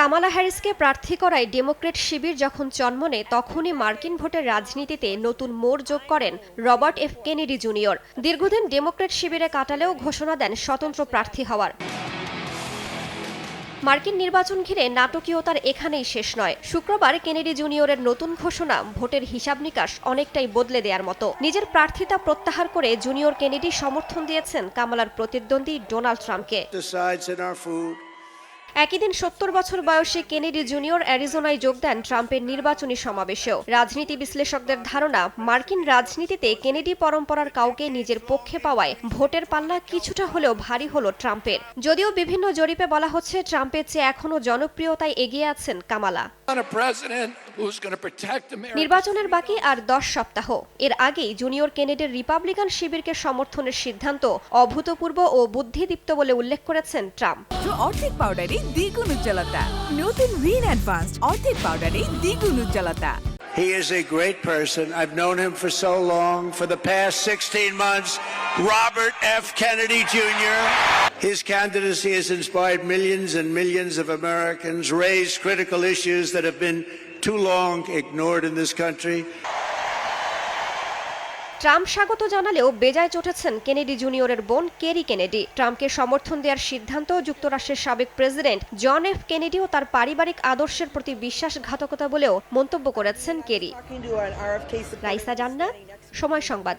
কামালা হ্যারিসকে প্রার্থী করায় ডেমোক্রেট শিবির যখন চন্মনে তখনই মার্কিন ভোটের রাজনীতিতে নতুন মোড় যোগ করেন রবার্ট এফ কেনেডি জুনিয়র। দীর্ঘদিন ডেমোক্রেট শিবিরে কাটালেও ঘোষণা দেন স্বতন্ত্র প্রার্থী হওয়ার। মার্কিন নির্বাচন ঘিরে নাটকীয়তার এখানেই শেষ নয়। শুক্রবার কেনেডি জুনিয়রের নতুন ঘোষণা ভোটের হিসাব নিকাশ অনেকটাই বদলে দেওয়ার মতো। নিজের প্রার্থিতা প্রত্যাহার করে জুনিয়র কেনেডি সমর্থন দিয়েছেন কামালার প্রতিদ্বন্দ্বী ডোনাল্ড ট্রাম্পকে। একই দিন সত্তর বছর বয়সী কেনেডি জুনিয়র অ্যারিজোনায় যোগ দেন ট্রাম্পের নির্বাচনী সমাবেশেও। রাজনীতি বিশ্লেষকদের ধারণা মার্কিন রাজনীতিতে কেনেডি পরম্পরার কাউকে নিজের পক্ষে পাওয়ায় ভোটের পাল্লা কিছুটা হলেও ভারী হলো ট্রাম্পের। যদিও বিভিন্ন জরিপে বলা হচ্ছে ট্রাম্পের চেয়ে এখনও জনপ্রিয়তায় এগিয়ে আছেন কামালা. নির্বাচনের বাকি আর দশ সপ্তাহ। এর আগেই জুনিয়র কেনেডির রিপাবলিকান শিবিরকে সমর্থনের সিদ্ধান্ত অভূতপূর্ব ও বুদ্ধিদীপ্ত বলে উল্লেখ করেছেন ট্রাম্প। অর্ধেক পাউডারে দ্বিগুণ উজ্জ্বলতা নতুন রিন অ্যাডভান্সড অর্ধেক পাউডারে দ্বিগুণ উজ্জ্বলতা He is a great person. I've known him for so long. For the past 16 months, Robert F. Kennedy Jr. His candidacy has inspired millions and millions of Americans, raised critical issues that have been too long ignored in this country. Trump স্বাগত জানালেও বেজায় চটেছেন Kennedy জুনিয়রের বোন Kerry Kennedy. ট্রাম্পকে সমর্থন দেওয়ার সিদ্ধান্ত যুক্তরাষ্ট্রের সাবেক প্রেসিডেন্ট জন এফ কেনেডি ও তার পারিবারিক আদর্শের প্রতি বিশ্বাসঘাতকতা বলেও মন্তব্য করেছেন কেরি। রাইসা জান্নাত, সময় সংবাদ।